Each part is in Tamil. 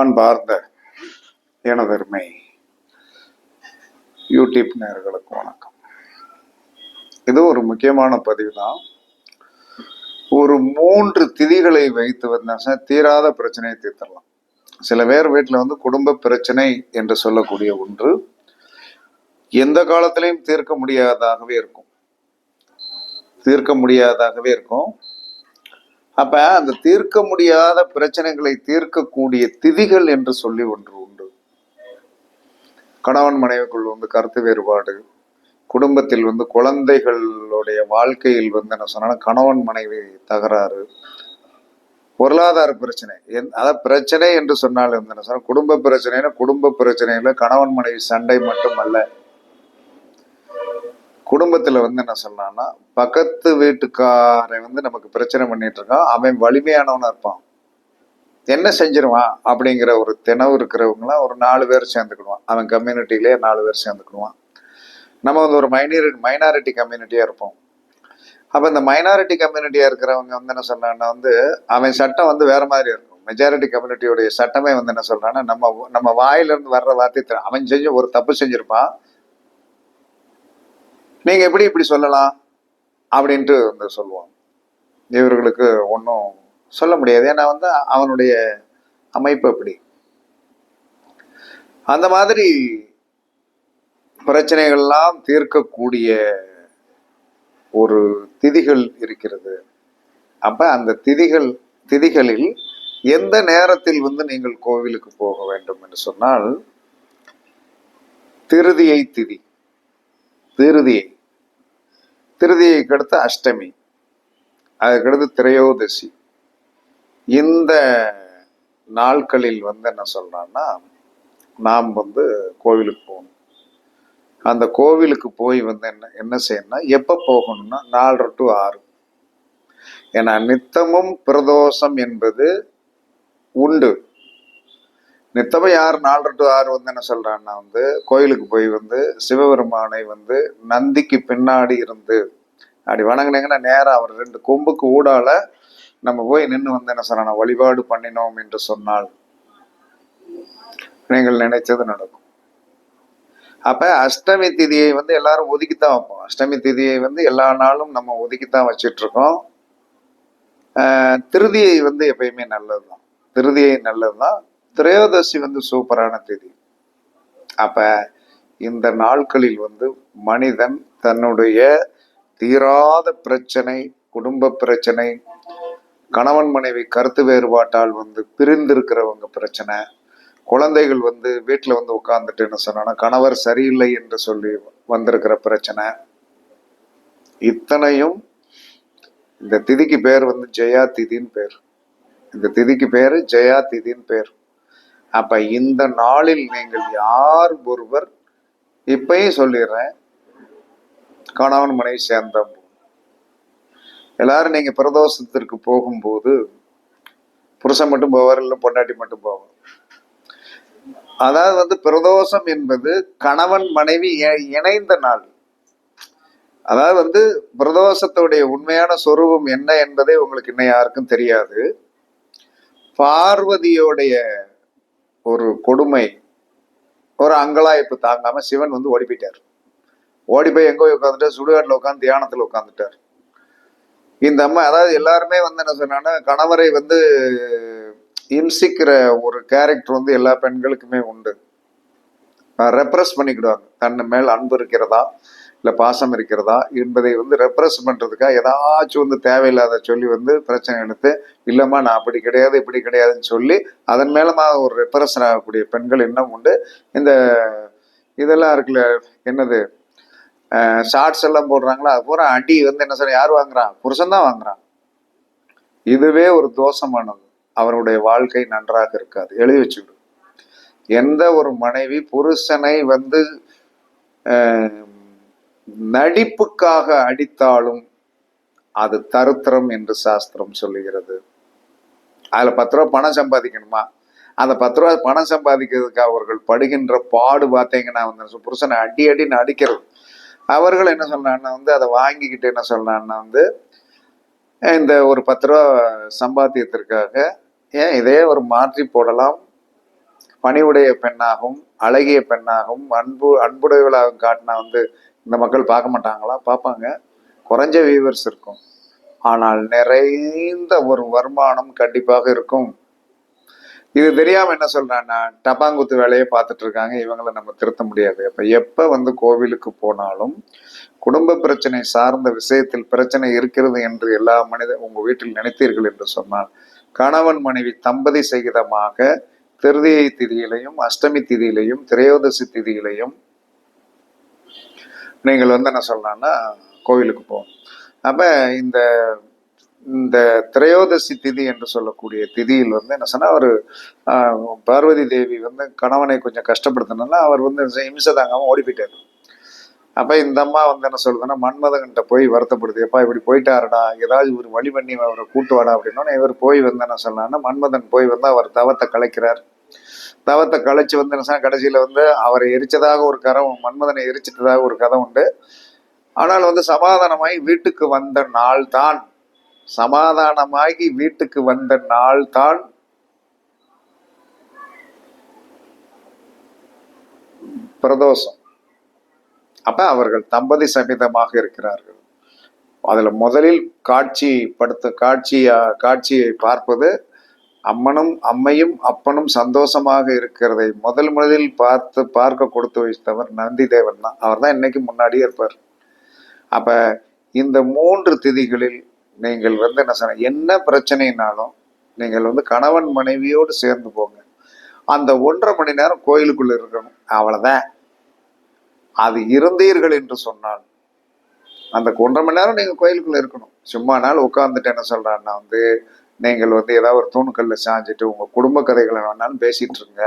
அன்பார்ந்த எனதருமை யூடியூப் நேர்களுக்கு வணக்கம். இது ஒரு முக்கியமான பதிவு தான் ஒரு மூன்று திதிகளை வைத்து வந்தா தீராத பிரச்சனையை தீர்த்தரலாம் சில பேர் வீட்டில் வந்து குடும்ப பிரச்சனை என்று சொல்லக்கூடிய ஒன்று எந்த காலத்திலையும் தீர்க்க முடியாததாகவே இருக்கும். தீர்க்க முடியாததாகவே இருக்கும். அப்ப அந்த தீர்க்க முடியாத பிரச்சனைகளை தீர்க்கக்கூடிய திதிகள் என்று சொல்லி ஒன்று உண்டு. கணவன் மனைவிக்குள் வந்து கருத்து வேறுபாடு குடும்பத்தில் வந்து குழந்தைகளுடைய வாழ்க்கையில் வந்து என்ன சொன்னா கணவன் மனைவி தகராறு பொருளாதார பிரச்சனை. என் அதான் பிரச்சனை என்று சொன்னால் வந்து என்ன சொன்னா குடும்ப பிரச்சனைனா குடும்ப பிரச்சனையில கணவன் மனைவி சண்டை மட்டும் அல்ல குடும்பத்துல வந்து என்ன சொல்லலாம்னா பக்கத்து வீட்டுக்காரன் வந்து நமக்கு பிரச்சனை பண்ணிட்டு இருக்கான். அவன் வலிமையானவனா இருப்பான். என்ன செஞ்சிருவான் அப்படிங்கிற ஒரு திணவு இருக்கிறவங்களாம் ஒரு நாலு பேர் சேர்ந்துக்கிடுவான். அவன் கம்யூனிட்டிலேயே நாலு பேர் சேர்ந்துக்கிடுவான். நம்ம வந்து ஒரு மைனரி மைனாரிட்டி கம்யூனிட்டியா இருப்போம். அப்ப இந்த மைனாரிட்டி கம்யூனிட்டியா இருக்கிறவங்க வந்து என்ன சொன்னான்னா வந்து அவன் சட்டம் வந்து வேற மாதிரி இருக்கும். மெஜாரிட்டி கம்யூனிட்டியோடைய சட்டமே வந்து என்ன சொல்றான்னா நம்ம நம்ம வாயிலிருந்து வர்ற வார்த்தை அவன் செஞ்ச ஒரு தப்பு செஞ்சிருப்பான். நீங்க எப்படி இப்படி சொல்லலாம் அப்படின்ட்டு வந்து சொல்லுவாங்க. இவர்களுக்கு ஒன்றும் சொல்ல முடியாது. ஏன்னா வந்து அவனுடைய அமைப்பு அப்படி. அந்த மாதிரி பிரச்சனைகள்லாம் தீர்க்கக்கூடிய ஒரு திதிகள் இருக்கிறது. அப்ப அந்த திதிகள் திதிகளில் எந்த நேரத்தில் வந்து நீங்கள் கோவிலுக்கு போக வேண்டும் என்று சொன்னால் திருதியை திதி திருதியை. திருதியைக்கு அடுத்து அஷ்டமி. அதுக்கடுத்து திரையோதசி. இந்த நாட்களில் வந்து என்ன சொல்கிறான்னா நாம் வந்து கோவிலுக்கு போகணும். அந்த கோவிலுக்கு போய் வந்து என்ன என்ன செய்யணும்னா எப்போ போகணும்னா நாலரை டு ஆறு. ஏன்னா நித்தமும் பிரதோஷம் என்பது உண்டு. நித்தமும் யார் நாலு டு ஆறு வந்து என்ன சொல்றான்னா வந்து கோயிலுக்கு போய் வந்து சிவபெருமானை வந்து நந்திக்கு பின்னாடி இருந்து அப்படி வணங்கினீங்கன்னா நேரா அவர் ரெண்டு கொம்புக்கு ஊடால நம்ம போய் நின்று வந்து என்ன சொல்றாங்க வழிபாடு பண்ணினோம் என்று சொன்னால் நீங்கள் நினைச்சது நடக்கும். அப்ப அஷ்டமி திதியை வந்து எல்லாரும் ஒதுக்கித்தான் வைப்போம். அஷ்டமி திதியை வந்து எல்லா நாளும் நம்ம ஒதுக்கித்தான் வச்சிட்டு இருக்கோம் ஆஹ் திருதியை வந்து எப்பயுமே நல்லதுதான். திருதியை நல்லதுதான். திரையோதசி வந்து சூப்பரான திதி. அப்ப இந்த நாட்களில் வந்து மனிதன் தன்னுடைய தீராத பிரச்சனை குடும்ப பிரச்சனை கணவன் மனைவி கருத்து வேறுபாட்டால் வந்து பிரிந்திருக்கிறவங்க பிரச்சனை குழந்தைகள் வந்து வீட்டில் வந்து உட்காந்துட்டுன்னு என்ன சொன்னா கணவர் சரியில்லை என்று சொல்லி வந்திருக்கிற பிரச்சனை. இத்தனையும் இந்த திதிக்கு பேர் வந்து ஜெயா திதின்னு பேர். இந்த திதிக்கு பேர் ஜெயா திதின்னு பேர். அப்ப இந்த நாளில் நீங்கள் யார் ஒருவர்? இப்பயும் சொல்லிடுறேன். கணவன் மனைவி சேர்ந்த எல்லாரும் நீங்க பிரதோஷத்திற்கு போகும்போது புருஷன் மட்டும் போவார் இல்லை பொண்டாட்டி மட்டும் போவார். அதாவது வந்து பிரதோஷம் என்பது கணவன் மனைவி இணைந்த நாள். அதாவது வந்து பிரதோஷத்துடைய உண்மையான சொரூபம் என்ன என்பதே உங்களுக்கு இன்னும் யாருக்கும் தெரியாது. பார்வதியோடைய ஒரு கொடுமை ஒரு அங்கலாய்ப்பு தாங்காம சிவன் வந்து ஓடி போயிட்டார் ஓடி போய் எங்கோ போய் உட்காந்துட்டார் சுடுகாட்டில் உட்காந்து தியானத்தில் உட்காந்துட்டார் இந்த அம்மா அதாவது எல்லாருமே வந்து என்ன சொன்னாங்கன்னா கணவரை வந்து இம்சிக்கிற ஒரு கேரக்டர் வந்து எல்லா பெண்களுக்குமே உண்டு. ரெப்ரஸ் பண்ணிக்கிடுவாங்க. தன் மேல் அன்பு இருக்கிறதா? இல்லை பாசம் இருக்கிறதா என்பதை வந்து ரெப்ரஸ் பண்ணுறதுக்காக ஏதாச்சும் வந்து தேவையில்லாத சொல்லி வந்து பிரச்சனை எடுத்து இல்லைம்மா நான் அப்படி கிடையாது இப்படி கிடையாதுன்னு சொல்லி அதன் மேலமாக ஒரு ரெப்ரஸன் ஆகக்கூடிய பெண்கள் இன்னும் உண்டு. இந்த இதெல்லாம் இருக்குல்ல என்னது? ஷார்ட்ஸ் எல்லாம் போடுறாங்களா? அது பூரா அடி வந்து என்ன சொல்ற யார் வாங்குறான்? புருஷன் தான் வாங்குறான். இதுவே ஒரு தோஷமானது. அவருடைய வாழ்க்கை நன்றாக இருக்காது. எழுதி வச்சுக்கிடும் எந்த ஒரு மனைவி புருஷனை வந்து நடிப்புக்காக அடித்தாலும் அது தருத்திரம் என்று சாஸ்திரம் சொல்லுகிறது. அதுல பத்து ரூபா பணம் சம்பாதிக்கணுமா? அந்த பத்து ரூபா பணம் சம்பாதிக்கிறதுக்கு அவர்கள் படுகின்ற பாடு பார்த்தீங்கன்னா வந்து புருஷனை அடி அடின்னு அடிக்கிறது அவர்கள் என்ன சொல்றாங்கன்னா வந்து அதை வாங்கிக்கிட்டு என்ன சொல்றாங்கன்னா வந்து இந்த ஒரு பத்து ரூபா சம்பாத்தியத்திற்காக ஏன் இதே ஒரு மாற்றி போடலாம்? பணிவுடைய பெண்ணாகவும் அழகிய பெண்ணாகவும் அன்பு அன்புடையவளாகவும் காட்டினா வந்து இந்த மக்கள் பார்க்க மாட்டாங்களா? பார்ப்பாங்க. குறைஞ்ச வியூவர்ஸ் இருக்கும். ஆனால் நிறைந்த ஒரு வருமானம் கண்டிப்பாக இருக்கும். இது தெரியாமல் என்ன சொல்கிறேன்னா டப்பாங்குத்து வேலையை பார்த்துட்டு இருக்காங்க. இவங்களை நம்ம திருத்த முடியாது. அப்போ எப்போ வந்து கோவிலுக்கு போனாலும் குடும்ப பிரச்சனை சார்ந்த விஷயத்தில் பிரச்சனை இருக்கிறது என்று எல்லா மனித உங்கள் வீட்டில் நினைத்தீர்கள் என்று சொன்னால் கணவன் மனைவி தம்பதி சகிதமாக திருதியை திதியிலையும் அஷ்டமி திதியிலையும் திரையோதசி திதியிலையும் நீங்கள் வந்து என்ன சொல்லலாம்னா கோவிலுக்கு போகணும். அப்போ இந்த இந்த திரையோதசி திதி என்று சொல்லக்கூடிய திதியில் வந்து என்ன சொன்னால் அவர் பார்வதி தேவி வந்து கணவனை கொஞ்சம் கஷ்டப்படுத்தினால அவர் வந்து இம்சை ஓடி போயிட்டார் அப்போ இந்த அம்மா வந்து என்ன சொல்லுதுன்னா மன்மதன்கிட்ட போய் வருத்தப்படுது எப்பா இப்படி போயிட்டாருடா ஏதாவது ஒரு வழி பண்ணி அவரை கூட்டு வாடா அப்படின்னோடனே இவர் போய் வந்து என்ன சொல்லலாம்னா மன்மதன் போய் வந்து அவர் தவத்தை கலைக்கிறார். தவத்தை கழிச்சு வந்து கடைசியில் கடைசியில வந்து அவரை எரிச்சதாக ஒரு கரம் மன்மதனை எரிச்சிட்டதாக ஒரு கதை உண்டு. ஆனால் வந்து சமாதானமாகி வீட்டுக்கு வந்த நாள் தான் சமாதானமாகி வீட்டுக்கு வந்த நாள் தான் பிரதோஷம். அப்ப அவர்கள் தம்பதி சமிதமாக இருக்கிறார்கள். அதுல முதலில் காட்சி படுத்த காட்சியா காட்சியை பார்ப்பது அம்மனும் அம்மையும் அப்பனும் சந்தோஷமாக இருக்கிறதை முதல் முதலில் பார்த்து பார்க்க கொடுத்து வைத்தவர் நந்தி தேவன் தான். அவர் தான் இன்னைக்கு முன்னாடியே இருப்பார். அப்ப இந்த மூன்று திதிகளில் நீங்கள் வந்து என்ன சொன்ன என்ன பிரச்சனைனாலும் நீங்கள் வந்து கணவன் மனைவியோடு சேர்ந்து போங்க. அந்த ஒன்றரை மணி நேரம் கோயிலுக்குள்ள இருக்கணும். அவ்வளவுதான். அது இருந்தீர்கள் என்று சொன்னால் அந்த ஒன்றரை மணி நேரம் நீங்க கோயிலுக்குள்ள இருக்கணும். சும்மா நாள் உட்காந்துட்டு என்ன சொல்றான்னா வந்து நீங்கள் வந்து ஏதாவது ஒரு தூணுக்கல்ல சாஞ்சிட்டு உங்கள் குடும்ப கதைகளை வேணாலும் பேசிகிட்டு இருங்க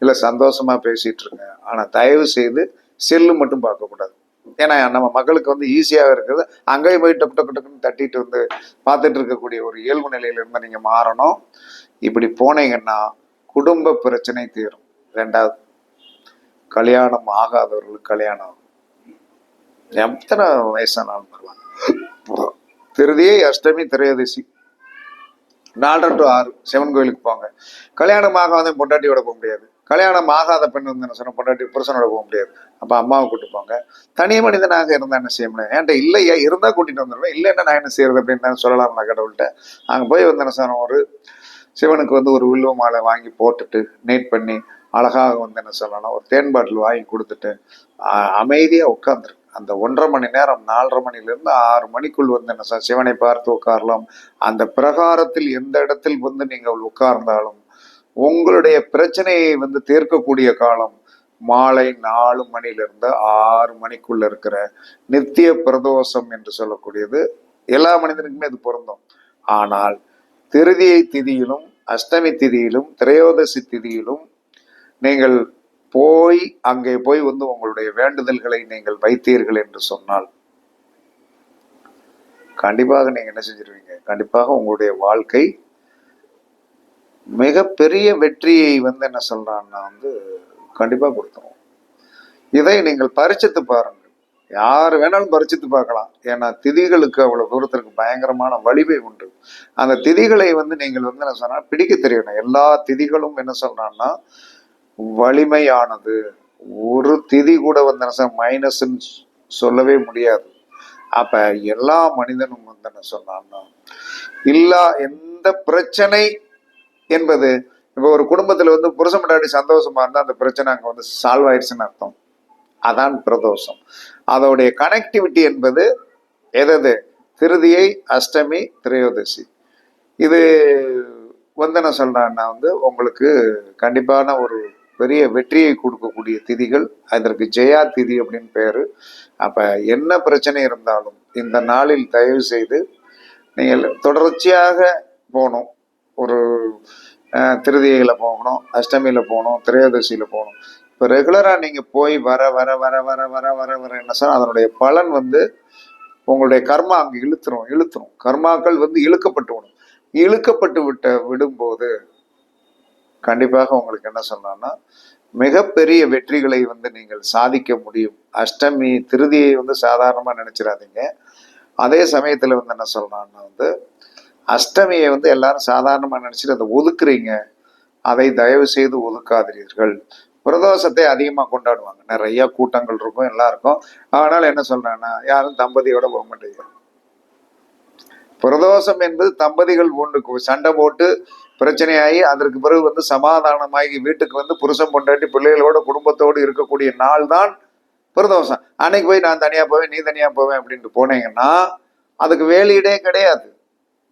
இல்லை சந்தோஷமா பேசிகிட்டு இருங்க ஆனால் தயவு செய்து செல்லு மட்டும் பார்க்கக்கூடாது. ஏன்னா நம்ம மக்களுக்கு வந்து ஈஸியாக இருக்குது. அங்கேயும் போய் டக்கு டக்கு டக்குன்னு தட்டிட்டு வந்து பார்த்துட்டு இருக்கக்கூடிய ஒரு இயல்பு நிலையிலிருந்து நீங்கள் மாறணும். இப்படி போனீங்கன்னா குடும்ப பிரச்சனை தீரும். ரெண்டாவது கல்யாணம் ஆகாதவர்களுக்கு கல்யாணம் ஆகும். எத்தனை வயசானாலும் பரவாயில்ல. திருதியை அஷ்டமி திரையதிசி. நாலரை டு ஆறு சிவன் கோயிலுக்கு போங்க. கல்யாணம் ஆகாத பொண்டாட்டியோட போக முடியாது. கல்யாணம் ஆகாத பெண் வந்து என்ன சொன்ன பொண்டாட்டி புருஷனோட போக முடியாது. அப்போ அம்மாவை கூட்டு போங்க. தனி மனிதனாக இருந்தால் என்ன செய்ய முடியும்? என்கிட்ட இல்லையா இருந்தால் கூட்டிட்டு வந்துடுவேன் இல்லைன்னா நான் என்ன செய்யறது அப்படின்னு நான் சொல்லலாம் நான் கடவுள்கிட்ட. அங்கே போய் வந்து என்ன சொன்னோம் ஒரு சிவனுக்கு வந்து ஒரு வில்வ மாலை வாங்கி போட்டுட்டு நீட் பண்ணி அழகாக வந்து என்ன சொல்லணும்? ஒரு தேன் பாட்டில் வாங்கி கொடுத்துட்டு அமைதியாக அமைதியா உட்காந்துரு. அந்த ஒன்றரை மணி நேரம் நாலரை மணிலிருந்து ஆறு மணிக்குள் வந்து என்ன சிவனை பார்த்து உட்காரலாம். அந்த பிரகாரத்தில் எந்த இடத்தில் வந்து நீங்கள் உட்கார்ந்தாலும் உங்களுடைய பிரச்சனையை வந்து தீர்க்கக்கூடிய காலம் மாலை நாலு மணிலிருந்து ஆறு மணிக்குள்ள இருக்கிற நித்திய பிரதோஷம் என்று சொல்லக்கூடியது. எல்லா மனிதனுக்குமே அது பொருந்தும். ஆனால் திருதியை திதியிலும் அஷ்டமி திதியிலும் திரையோதசி திதியிலும் நீங்கள் போய் அங்கே போய் வந்து உங்களுடைய வேண்டுதல்களை நீங்கள் வைத்தீர்கள் என்று சொன்னால் கண்டிப்பாக நீங்க என்ன செஞ்சிருவீங்க? கண்டிப்பாக உங்களுடைய வாழ்க்கை மிகப்பெரிய வெற்றியை வந்து என்ன சொல்றான்னா வந்து கண்டிப்பா கொடுத்துரும். இதை நீங்கள் பரிச்சித்து பாருங்கள். யார் வேணாலும் பரிச்சித்து பார்க்கலாம். ஏன்னா திதிகளுக்கு அவ்வளவு தூரத்திற்கு பயங்கரமான வலிமை உண்டு. அந்த திதிகளை வந்து நீங்கள் வந்து என்ன சொன்னா பிடிக்க தெரியணும். எல்லா திதிகளும் என்ன சொல்றான்னா வலிமையானது. ஒரு திதி கூட வந்து என்ன மைனஸ்ன்னு சொல்லவே முடியாது. அப்ப எல்லா மனிதனும் வந்து என்ன சொன்னான்னா இல்லா எந்த பிரச்சனை என்பது இப்ப ஒரு குடும்பத்துல வந்து புருஷ முன்னாடி சந்தோஷமா இருந்தா அந்த பிரச்சனை அங்க வந்து சால்வ் ஆயிடுச்சுன்னு அர்த்தம். அதான் பிரதோஷம். அதோடைய கனெக்டிவிட்டி என்பது எதது? திருதியை அஷ்டமி திரையோதசி. இது வந்து என்ன சொல்றேன்னா வந்து உங்களுக்கு கண்டிப்பான ஒரு பெரிய வெற்றியை கொடுக்கக்கூடிய திதிகள் அதற்கு ஜெயா திதி அப்படின்னு பேரு. அப்ப என்ன பிரச்சனை இருந்தாலும் இந்த நாளில் தயவு செய்து நீங்கள் தொடர்ச்சியாக போகணும். ஒரு திருதியில் திருதியில போகணும் அஷ்டமியில போகணும் திரையோதசியில போகணும். இப்போ ரெகுலராக நீங்கள் போய் வர வர வர வர வர வர வர என்ன சொன்னால் அதனுடைய பலன் வந்து உங்களுடைய கர்மா அங்கே இழுத்துரும் இழுத்துரும். கர்மாக்கள் வந்து இழுக்கப்பட்டு விடும். இழுக்கப்பட்டு விட்ட விடும்போது கண்டிப்பாக உங்களுக்கு என்ன சொன்னான்னா மிகப்பெரிய வெற்றிகளை வந்து நீங்கள் சாதிக்க முடியும். அஷ்டமி திருதியை வந்து சாதாரணமாக நினச்சிடாதீங்க அதே சமயத்தில் வந்து என்ன சொல்லலாம்னா வந்து அஷ்டமியை வந்து எல்லாரும் சாதாரணமாக நினச்சிட்டு அதை ஒதுக்குறீங்க. அதை தயவு செய்து ஒதுக்காதீர்கள். பிரதோஷத்தை அதிகமாக கொண்டாடுவாங்க. நிறைய கூட்டங்கள் இருக்கும் எல்லாம் இருக்கும் என்ன சொல்கிறேன்னா யாரும் தம்பதியோட போக மாட்டேங்கிறாங்க. பிரதோஷம் என்பது தம்பதிகள் ஒன்றுக்கு சண்டை போட்டு பிரச்சனையாகி அதற்கு பிறகு வந்து சமாதானமாகி வீட்டுக்கு வந்து புருஷன் பொண்டாட்டி பிள்ளைகளோட குடும்பத்தோடு இருக்கக்கூடிய நாள் தான் பிரதோஷம். அன்னைக்கு போய் நான் தனியாக போவேன் நீ தனியாக போவேன் அப்படின்ட்டு போனீங்கன்னா அதுக்கு வேலையிடே கிடையாது.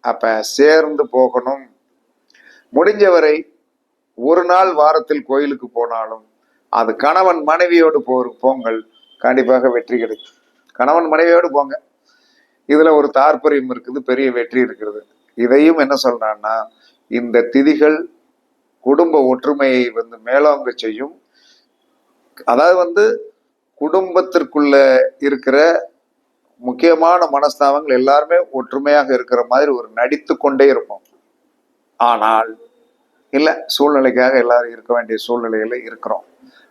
அப்போ சேர்ந்து போகணும். முடிஞ்சவரை ஒரு நாள் வாரத்தில் கோயிலுக்கு போனாலும் அது கணவன் மனைவியோடு போ போங்கள். கண்டிப்பாக வெற்றி கிடைக்கும் கணவன் மனைவியோடு போங்க. இதுல ஒரு தாற்பயம் இருக்குது பெரிய வெற்றி இருக்கிறது. இதையும் என்ன சொல்கிறான்னா இந்த திதிகள் குடும்ப ஒற்றுமையை வந்து மேலோங்க செய்யும். அதாவது வந்து குடும்பத்திற்குள்ள இருக்கிற முக்கியமான மனஸ்தாபங்கள் எல்லாருமே ஒற்றுமையாக இருக்கிற மாதிரி ஒரு நடித்து கொண்டே இருப்போம். ஆனால் இல்லை சூழ்நிலைக்காக எல்லாரும் இருக்க வேண்டிய சூழ்நிலையில் இருக்கிறோம்.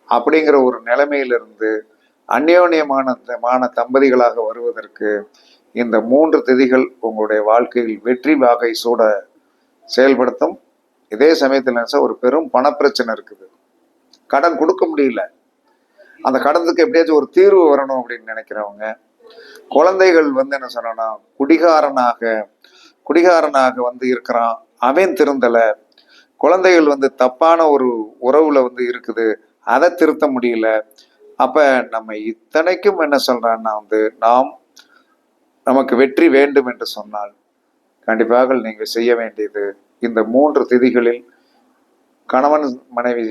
அப்படிங்கிற ஒரு நிலைமையிலிருந்து அந்யோன்யமான மான தம்பதிகளாக வருவதற்கு இந்த மூன்று திதிகள் உங்களுடைய வாழ்க்கையில் வெற்றி வாகை சூட செயல்படுத்தும். இதே சமயத்தில் என்ன ஒரு பெரும் பணப்பிரச்சனை இருக்குது. கடன் கொடுக்க முடியல. அந்த கடனுக்கு எப்படியாச்சும் ஒரு தீர்வு வரணும் அப்படின்னு நினைக்கிறவங்க குழந்தைகள் வந்து என்ன சொன்னா குடிகாரனாக குடிகாரனாக வந்து இருக்கிறான். அவன் திருந்தலை. குழந்தைகள் வந்து தப்பான ஒரு உறவுல வந்து இருக்குது. அதை திருத்த முடியல. அப்ப நம்ம இத்தனைக்கும் என்ன சொல்றான்னா வந்து நாம் நமக்கு வெற்றி வேண்டும் என்று சொன்னால் கண்டிப்பாக நீங்கள் செய்ய வேண்டியது இந்த மூன்று திதிகளில் கணவன் மனைவி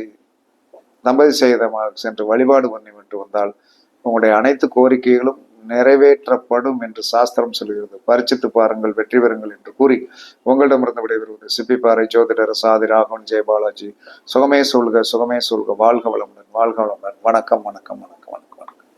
தம்பதி செய்தமாக சென்று வழிபாடு பண்ணி விட்டு வந்தால் உங்களுடைய அனைத்து கோரிக்கைகளும் நிறைவேற்றப்படும் என்று சாஸ்திரம் சொல்கிறது. பரிச்சித்து பாருங்கள் வெற்றி பெறுங்கள் என்று கூறி உங்களிடமிருந்து விடைபெறுவது சிப்பிப்பாறை ஜோதிடர் சாதி ராகவன் ஜெயபாலாஜி சுகமே சொல்க சுகமே சொல்க வாழ்க வளமுடன் வாழ்க வளமுடன். வணக்கம் வணக்கம் வணக்கம் வணக்கம் வணக்கம்.